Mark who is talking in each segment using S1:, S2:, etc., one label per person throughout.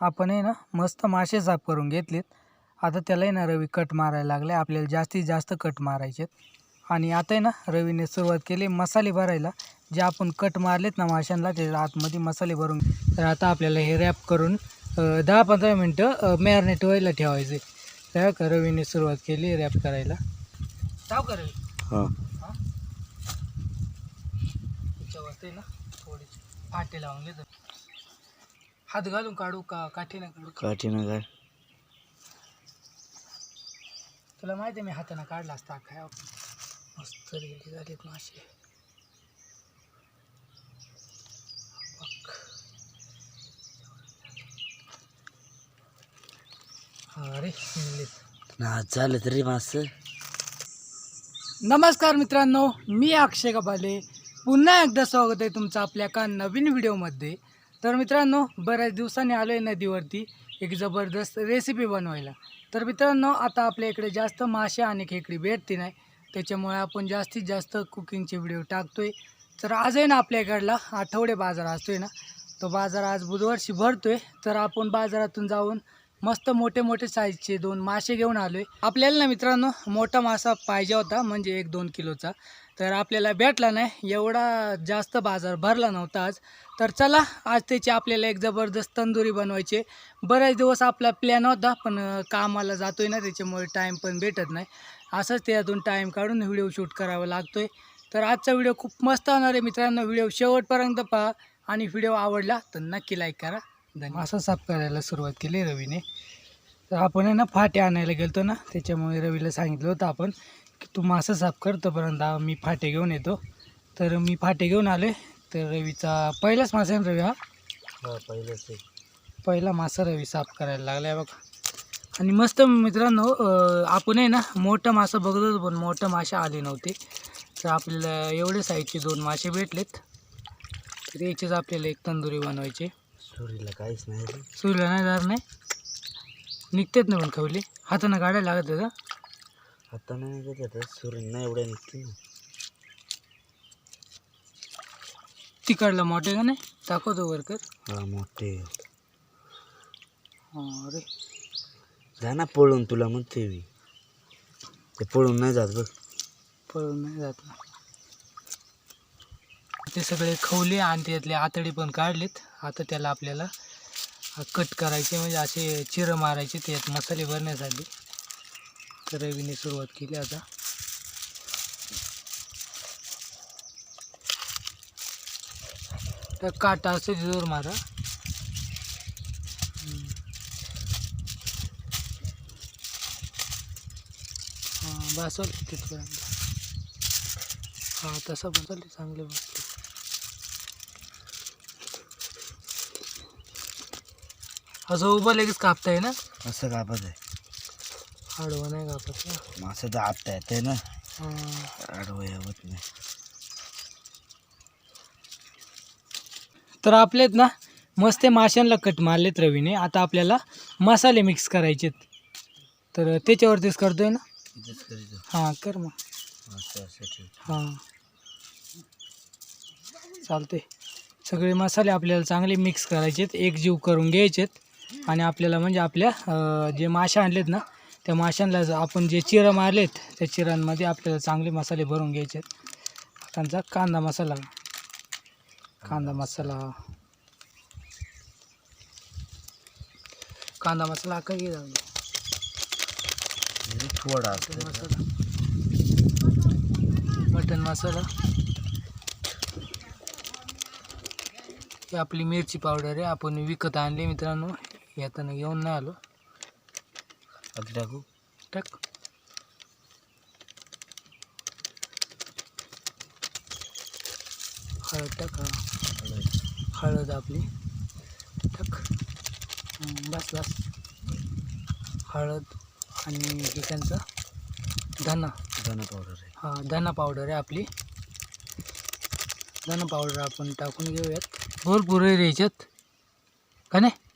S1: आपण आहे ना मस्त मासे साफ करून घेतलेत. आता त्याला आहे ना रवी कट मारायला लागले. आपल्याला जास्तीत जास्त कट मारायचे आणि आता आहे ना रवीने सुरुवात केली मसाले भरायला. जे आपण कट मारलेत ना माशांना त्याच्या आतमध्ये मसाले भरून. तर आता आपल्याला हे रॅप करून दहा पंधरा मिनटं मॅरिनेट व्हायला ठेवायचे त्या का रवीने सुरुवात केली रॅप करायला. टाव का रवी?
S2: हां.
S1: हा? त्याच्यावरती ना थोडी फाटे लावून घेतो. हात घालून काढू का काठीने काढू?
S2: काठीनं काय
S1: तुला माहिती आहे मी हाताने काढला असता काय मस्त रेडी झालेत मासे. अरे
S2: ना झालं तरी मासं.
S1: नमस्कार मित्रांनो मी अक्षय कबाले पुन्हा एकदा स्वागत आहे तुमचं आपल्या का नवीन व्हिडिओमध्ये तर मित्रांनो बऱ्याच दिवसांनी आलो आहे नदीवरती एक जबरदस्त रेसिपी बनवायला. तर मित्रांनो आता आपल्या इकडे जास्त मासे आणि खेकडी भेटते नाही. त्याच्यामुळे आपण जास्तीत जास्त कुकिंगचे व्हिडिओ टाकतो आहे तर आज आहे ना आपल्या इकडला आठवडे बाजार असतो आहे ना तो बाजार आज बुधवारशी भरतो आहे तर आपण बाजारातून जाऊन मस्त मोठे मोठे साईजचे दोन मासे घेऊन आलोय. आपल्याला ना मित्रांनो मोठा मासा पाहिजे होता म्हणजे एक दोन किलोचा. तर आपल्याला भेटला नाही एवढा जास्त बाजार भरला नव्हता आज. तर चला आज त्याची आपल्याला एक जबरदस्त तंदुरी बनवायची. बरेच दिवस आपला प्लॅन होता पण कामाला कामाला जातोय ना त्याच्यामुळे टाईम पण भेटत नाही. असंच त्यातून टाईम काढून व्हिडिओ शूट करावा लागतोय. तर आजचा व्हिडिओ खूप मस्त होणार आहे मित्रांनो. व्हिडिओ शेवटपर्यंत पहा आणि व्हिडिओ आवडला तर नक्की लाईक करा. असं साफ करायला सुरुवात केली रवीने. तर आपण आहे ना फाटे आणायला गेलतो ना त्याच्यामुळे रवीला सांगितलं होतं आपण की तू मासा साफ कर तोपर्यंत मी फाटे घेऊन येतो. तर मी फाटे घेऊन आले तर रवीचा पहिलाच मासा आहे ना रवी हा?
S2: हा पहिलंच
S1: पहिला मासा रवी साफ करायला लागला आहे बघा. आणि मस्त मित्रांनो आपण आहे ना मोठं मासा बघत होतो पण मोठं मासे आले नव्हते. तर आपल्याला एवढे साईजचे दोन मासे भेटलेत. तर याचेच आपल्याला एक तंदुरी बनवायची
S2: सुरीला काहीच नाही रे.
S1: सुईला नाही दार नाही. निघतात ना पण खवली. हातानं काढायला लागत का
S2: हाताने नाही घेत आता. सुरींना एवढ्या निघते ना.
S1: तिकडला मोठे का नाही? दाखवतो वर्कर
S2: हा मोठे.
S1: अरे.
S2: जा ना पळून तुला म्हणते मी. ते पळून नाही जात बघ.
S1: पळून नाही जात ना. ते सगळे खवले आणि त्यातले आतडे पण काढलेत. आता त्याला आपल्याला कट करायचे म्हणजे असे चिरं मारायचे त्यात मसाले भरण्यासाठी. तर रवीने सुरुवात केली आता. तर काटा असतो जोर मारा. हम्म. हां बसवलं तिथपर्यंत. हां तसं बसवले चांगले बसले असं उभं लगेच कापताय ना?
S2: असं कापत आहे.
S1: आडवं नाही कापत ना?
S2: मासं दाबता येते ना.
S1: हां.
S2: आडवं यावत नाही.
S1: तर आपलेत ना मस्त माशांना कट मारलेत रवीने. आता आपल्याला मसाले मिक्स करायचेत. तर त्याच्यावरतीच करतोय ना?
S2: इथंच करीत.
S1: हां कर मग.
S2: असं
S1: हां. चालते सगळे मसाले आपल्याला चांगले मिक्स करायचेत. एकजीव करून घ्यायचेत. आणि आपल्याला म्हणजे आपल्या जे मासे आणलेत ना त्या माशांना आपण जे चिरं मारलेत त्या चिरांमध्ये आपल्याला चांगले मसाले भरून घ्यायचे. त्यांचा कांदा मसाला. कांदा मसाला. कांदा मसाला.
S2: म्हणजे थोडा
S1: मसाला. मटन मसाला. ही आपली मिरची पावडर आहे आपण विकत आणली मित्रांनो. येताना घेऊन नाही आलो.
S2: आधी टाकू?
S1: टाक. हळद टाक हा. हळद आपली. टाक. बस बस. हळद आणि हे त्यांचा धना.
S2: धना पावडर आहे.
S1: हा धना पावडर आहे आपली. धना पावडर आपण टाकून घेऊयात. भरपूर आहे याच्यात. का नाही?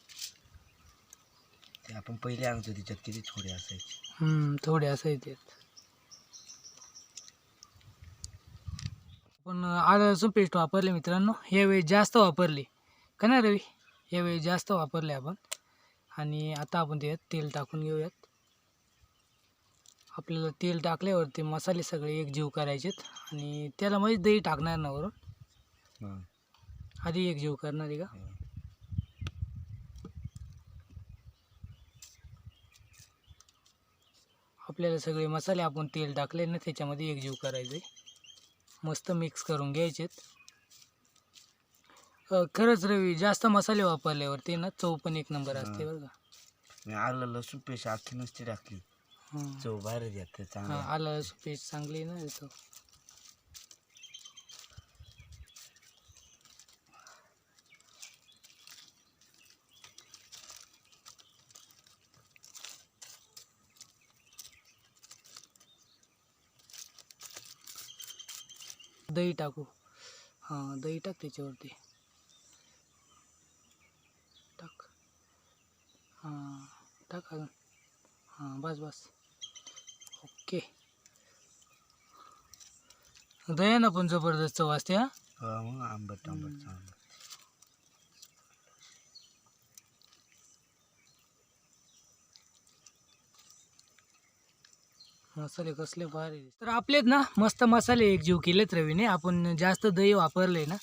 S2: ते आपण पहिले आणतो त्याच्यात किती थोडे असायचे.
S1: हम्म, थोडे असायचे. पण आलं लसूण पेस्ट वापरले मित्रांनो. यावेळी जास्त वापरली. का नाही रवी? यावेळी जास्त वापरले आपण. आणि आता आपण त्याच्यात तेल टाकून घेऊयात. आपल्याला तेल टाकल्यावरती मसाले सगळे एकजीव करायचेत. आणि त्याला मध्ये दही टाकणार ना वरून?
S2: हां.
S1: आधी एकजीव करणार आहे का? आपल्याला सगळे मसाले आपण तेल टाकले ना त्याच्यामध्ये एकजीव करायचे मस्त मिक्स करून घ्यायचेत. खरंच रवी जास्त मसाले वापरल्यावरती ना चव पण एक नंबर असते बरं का.
S2: मी आलं लसूण पेस्ट अख्खी नुसती टाकली. चव बाहेर
S1: हा
S2: चांगलं.
S1: आलं पेस्ट चांगली आहे ना दही टाकू. हां दही टाक त्याच्यावरती. टाक. हां टाक अजून. हां बस बस. ओके. दह्यानं पण जबरदस्त वाजते हां?
S2: हो, मग आंबट आंबट.
S1: मसाले कसले भारी तर आपलेच ना मस्त मसाले एकजीव केलेत रवीने. आपण जास्त दही वापरले ना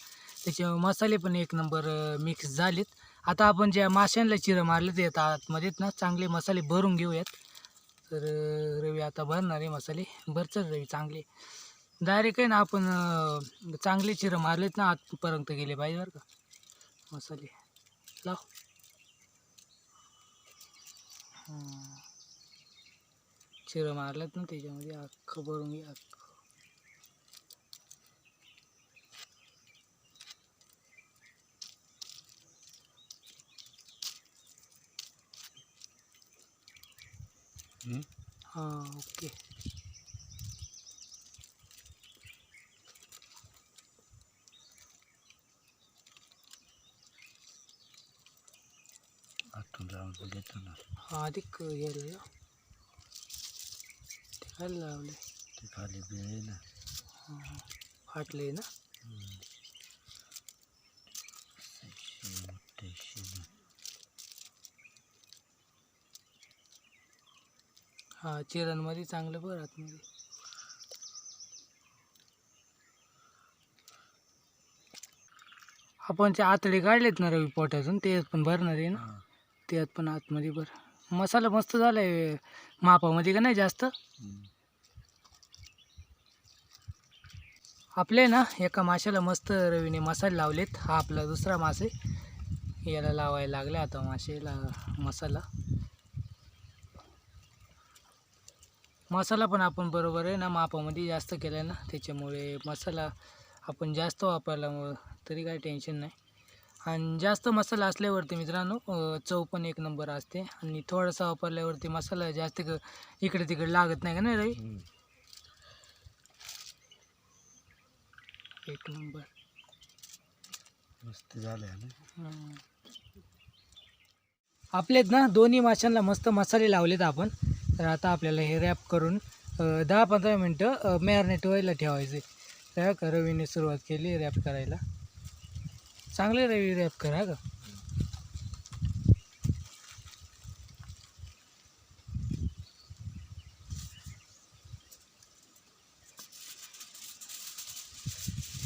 S1: त्याचे मसाले पण एक नंबर मिक्स झालेत. आता आपण ज्या माशांना चिरं मारले ते आता आतमध्येत ना चांगले मसाले भरून घेऊयात. तर रवी आता भरणार आहे मसाले. भरचर रवी चांगले. डायरेक्ट आहे ना आपण चांगले चिरं मारलेत ना आतपर्यंत गेले पाहिजे बरं का. मसाले. लाव. चिरं मारल्यात ना त्याच्यामध्ये अख्खं भरून घे अख्खं
S2: हं?
S1: हां ओके
S2: आठवून लावून तो देतो ना
S1: हा अधिक यायला काय लावले.
S2: ते खाली बी आहे ना.
S1: फाटले ना?
S2: सहाशे, अठ्ठ्याऐंशी.
S1: हा चिरणमध्ये चांगलं बरं आतमध्ये. आपण ते आतडे काढलेत ना रवी पोटातून ते पण भरणार आहे ना. त्यात पण आतमध्ये बरं. मसाला मस्त झाला आहे मापामध्ये का नाही जास्त? आपले ना एका माशाला मस्त रवीने मसाले लावलेत. हा आपला दुसरा मासे. याला लावायला लागले आता माशेला मसाला. मसाला पण आपण बरोबर आहे ना मापामध्ये जास्त केला ना त्याच्यामुळे मसाला आपण जास्त वापरला मग तरी काही टेन्शन नाही. आणि जास्त मसाला असल्यावरती मित्रांनो चव पण एक नंबर असते. आणि थोडासा वापरल्यावरती मसाला जास्त क- इकडे तिकडे लागत नाही का नाही रवी. एक नंबर.
S2: मस्त
S1: हम्म. आपलेत ना दोन्ही माशांना मस्त मसाले लावलेत आपण. तर आता आपल्याला हे रॅप करून दहा पंधरा मिनटं मॅरिनेट व्हायला ठेवायचे त्या रवीने सुरुवात केली रॅप करायला. चांगले रवी रॅप करा का?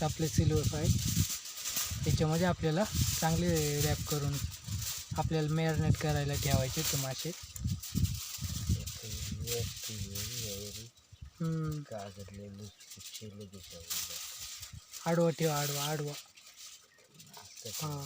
S1: आपले सिल्वर फ्राय त्याच्यामध्ये आपल्याला चांगले रॅप करून आपल्याला मॅरिनेट करायला ठेवायचे ते मासे. आडवा ठेवा आडवा आडवा. हां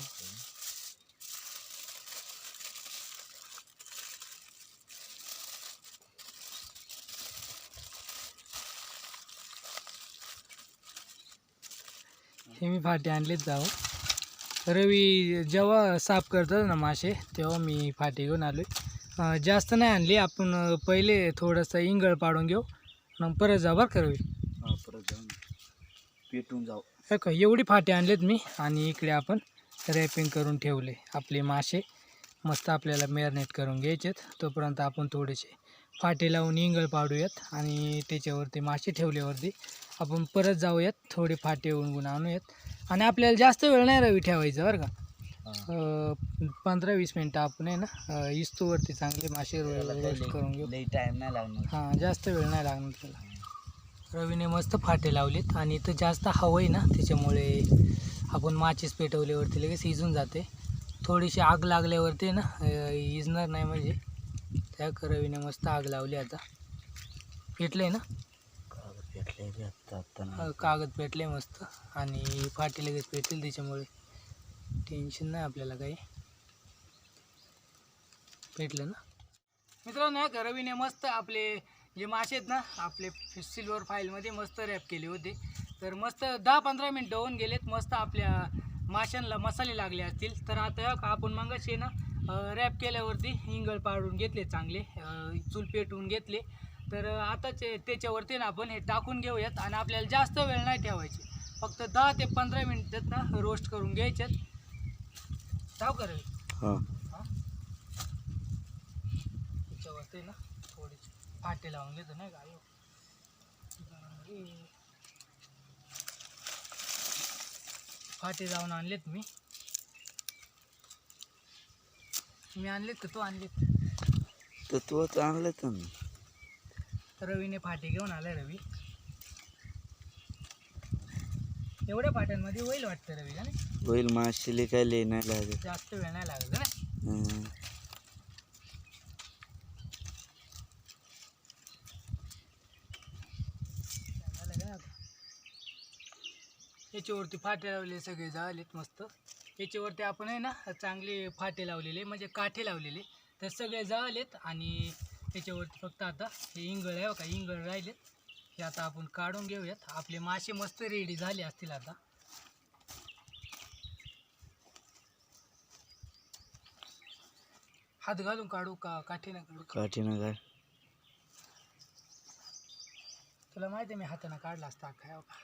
S1: हे मी फाटे आणलेत जावं रवी जेव्हा साफ करतात ना मासे तेव्हा मी फाटे घेऊन आलो आहे जास्त नाही आणली आपण पहिले थोडंसं इंगळ पाडून घेऊ. मग परत जा बरं का रवी?
S2: हा परत जाऊन पेटून जाऊ.
S1: हे का एवढी फाटे आणलेत मी आणि इकडे आपण रॅपिंग करून ठेवले आपले मासे. मस्त आपल्याला मॅरिनेट करून घ्यायचेत. तोपर्यंत आपण थोडेसे फाटे लावून इंगळ पाडूयात आणि त्याच्यावरती मासे ठेवल्यावरती आपण परत जाऊयात. थोडे फाटे उणगून आणूयात. आणि आपल्याला जास्त वेळ नाही रवी ठेवायचं बरं का. पंधरा वीस मिनटं आपण आहे ना इस्तूवरती चांगले मासे रोस्ट करून घेऊ.
S2: टाइम नाही लागणार.
S1: हां जास्त वेळ नाही लागणार त्याला. रवीने मस्त फाटे लावलेत आणि इथं जास्त हवं आहे ना त्याच्यामुळे आपण माचीस पेटवल्यावरती लगेच इजून जाते. थोडीशी आग लागल्यावरती ना इजणार नाही म्हणजे. त्या रवीने मस्त आग लावली आता. पेटले ना?
S2: कागद आत्ता आत्ता
S1: कागद पेटले मस्त. आणि फाटे लगेच पेटतील त्याच्यामुळे. टेन्शन नाही आपल्याला काही. पेटलं ना? मित्रांनो रवीने मस्त आपले जे मासे आहेत ना आपले सिल्वर फाईलमध्ये मस्त रॅप केले होते. तर मस्त दहा पंधरा मिनटं होऊन गेलेत मस्त आपल्या माशांना मसाले लागले असतील. तर आता आपण मगाशी ना रॅप केल्यावरती हिंगळ पाडून घेतले चांगले चूल पेटवून घेतले. तर आता ते त्याच्यावरती ना आपण हे टाकून घेऊयात आणि आपल्याला जास्त वेळ नाही ठेवायची. फक्त दहा ते पंधरा मिनिटात ना रोस्ट करून घ्यायच्यात. टाव करेल
S2: हां?
S1: त्याच्यावरती ना फाटे लावून घेतो नाही का. फाटे लावून आणलेत मी. मी आणलेत का? तू आणलेत.
S2: तर तू तर ना.
S1: रवीने फाटे घेऊन आलाय रवी. एवढ्या फाट्यांमध्ये होईल वाटतं रवी का नाही?
S2: होईल माशिले काय नाही लागत.
S1: जास्त वेळ नाही लागत का नाही
S2: हं.
S1: झालं का आता? याच्यावरती फाटे लावलेले सगळे झालेत मस्त. याच्यावरती आपण आहे ना चांगले फाटे लावलेले म्हणजे काठे लावलेले. तर सगळे जळालेत आणि त्याच्यावरती फक्त आता हे इंगळ आहे का इंगळ राहिलेत. हे आता आपण काढून घेऊयात. आपले मासे मस्त रेडी झाले असतील आता. हात घालून काढू का काठीनं काढू?
S2: काठीनं काय
S1: तुला माहिती आहे मी हाताने काढला असता काय का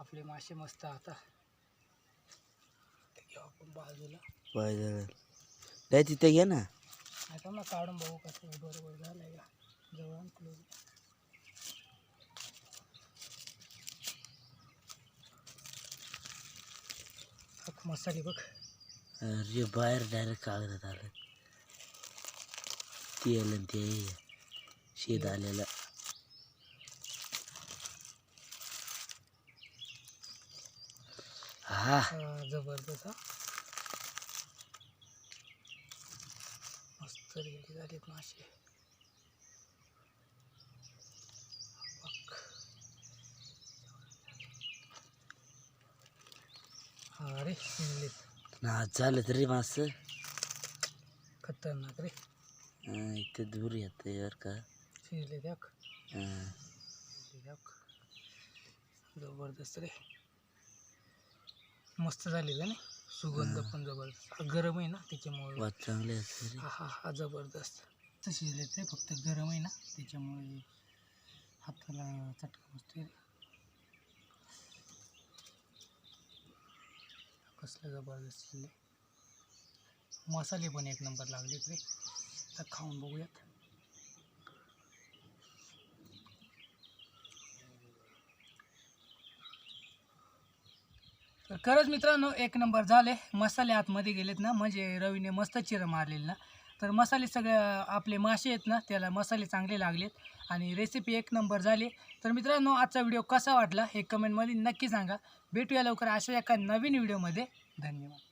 S1: आपले मासे मस्त आता. ते आपण बाजूला.
S2: पाहिजे नाही तिथे घे ना.
S1: आता मग काढून बघू कसं बरोबर झालंय का? जवळ क्लोज मसाले बघ
S2: अरे बाहेर डायरेक्ट कागदात आलं. तेल आणि ते शेत आलेलं. हा.
S1: हा, जबरदस्त. हा मस्त रेडी झालेत मासे. बघ. रे शिजलेत
S2: ना झालं तरी मास.
S1: खतरनाक रे.
S2: इथे दूर येत बर का.
S1: शिजले
S2: हं.
S1: देख जबरदस्त रे. मस्त झाले का नाही सुगंध पण जबरदस्त. हा गरम आहे ना त्याच्यामुळे.
S2: वाद चांगले
S1: हा हा हा जबरदस्त. तर शिजले ते फक्त गरम आहे ना त्याच्यामुळे हाताला चटका बसतोय. रे कसलं जबरदस्त शिजले मसाले पण एक नंबर लागलेत रे. आता खाऊन बघूयात. तर खरंच मित्रांनो एक नंबर झाले. मसाले आतमध्ये गेलेत ना म्हणजे रवीने मस्त चिरं मारलेली ना. तर मसाले सगळे आपले मासे आहेत ना त्याला मसाले चांगले लागलेत. आणि रेसिपी एक नंबर झाली. तर मित्रांनो आजचा व्हिडिओ कसा वाटला हे कमेंटमध्ये नक्की सांगा. भेटूया लवकर अशा एका नवीन व्हिडिओमध्ये धन्यवाद.